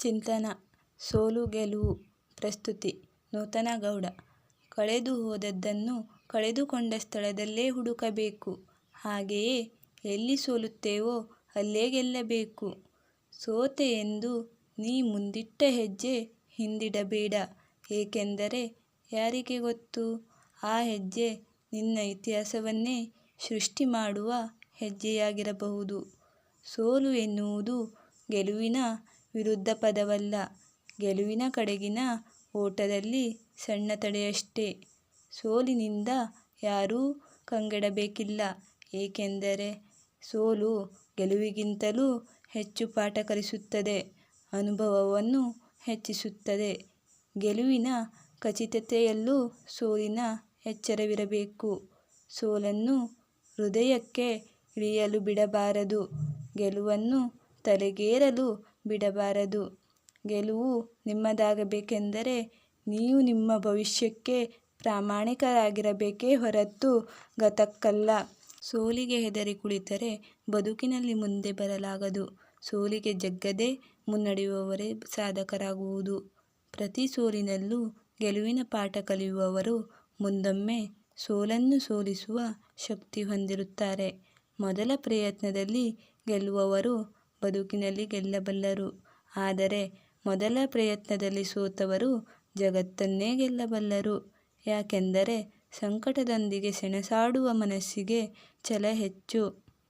ಚಿಂತನ, ಸೋಲು ಗೆಲುವು, ಪ್ರಸ್ತುತಿ, ನೂತನ ಗೌಡ. ಕಳೆದು ಹೋದದ್ದನ್ನು ಕಳೆದುಕೊಂಡ ಸ್ಥಳದಲ್ಲೇ ಹುಡುಕಬೇಕು. ಹಾಗೆಯೇ ಎಲ್ಲಿ ಸೋಲುತ್ತೇವೋ ಅಲ್ಲೇ ಗೆಲ್ಲಬೇಕು. ಸೋತೆ ಎಂದು ನೀ ಮುಂದಿಟ್ಟ ಹೆಜ್ಜೆ ಹಿಂದಿಡಬೇಡ. ಏಕೆಂದರೆ ಯಾರಿಗೆ ಗೊತ್ತು? ಆ ಹೆಜ್ಜೆ ನಿನ್ನ ಇತಿಹಾಸವನ್ನೇ ಸೃಷ್ಟಿ ಮಾಡುವ ಹೆಜ್ಜೆಯಾಗಿರಬಹುದು. ಸೋಲು ಎನ್ನುವುದು ಗೆಲುವಿನ ವಿರುದ್ಧಪದವಲ್ಲ ಗೆಲುವಿನ ಕಡೆಗಿನ ಓಟದಲ್ಲಿ ಸಣ್ಣ ತಡೆಯಷ್ಟೆ. ಸೋಲಿನಿಂದ ಯಾರೂ ಕಂಗೆಡಬೇಕಿಲ್ಲ. ಏಕೆಂದರೆ ಸೋಲು ಗೆಲುವಿಗಿಂತಲೂ ಹೆಚ್ಚು ಪಾಠ ಕಲಿಸುತ್ತದೆ. ಅನುಭವವನ್ನು ಹೆಚ್ಚಿಸುತ್ತದೆ. ಗೆಲುವಿನ ಖಚಿತತೆಯಲ್ಲೂ ಸೋಲಿನ ಎಚ್ಚರವಿರಬೇಕು. ಸೋಲನ್ನು ಹೃದಯಕ್ಕೆ ಇಳಿಯಲು ಬಿಡಬಾರದು. ಗೆಲುವನ್ನು ತಲೆಗೇರಲು ಬಿಡಬಾರದು. ಗೆಲುವು ನಿಮ್ಮದಾಗಬೇಕೆಂದರೆ ನೀವು ನಿಮ್ಮ ಭವಿಷ್ಯಕ್ಕೆ ಪ್ರಾಮಾಣಿಕರಾಗಿರಬೇಕೇ ಹೊರತು ಗತಕ್ಕಲ್ಲ. ಸೋಲಿಗೆ ಹೆದರಿ ಕುಳಿತರೆ ಬದುಕಿನಲ್ಲಿ ಮುಂದೆ ಬರಲಾಗದು. ಸೋಲಿಗೆ ಜಗ್ಗದೆ ಮುನ್ನಡೆಯುವವರೇ ಸಾಧಕರಾಗುವುದು. ಪ್ರತಿ ಸೋಲಿನಲ್ಲೂ ಗೆಲುವಿನ ಪಾಠ ಕಲಿಯುವವರು ಮುಂದೊಮ್ಮೆ ಸೋಲನ್ನು ಸೋಲಿಸುವ ಶಕ್ತಿ ಹೊಂದಿರುತ್ತಾರೆ. ಮೊದಲ ಪ್ರಯತ್ನದಲ್ಲಿ ಗೆಲ್ಲುವವರು ಬದುಕಿನಲ್ಲಿ ಗೆಲ್ಲಬಲ್ಲರು. ಆದರೆ ಮೊದಲ ಪ್ರಯತ್ನದಲ್ಲಿ ಸೋತವರು ಜಗತ್ತನ್ನೇ ಗೆಲ್ಲಬಲ್ಲರು. ಯಾಕೆಂದರೆ ಸಂಕಟದೊಂದಿಗೆ ಸೆಣಸಾಡುವ ಮನಸ್ಸಿಗೆ ಛಲ ಹೆಚ್ಚು.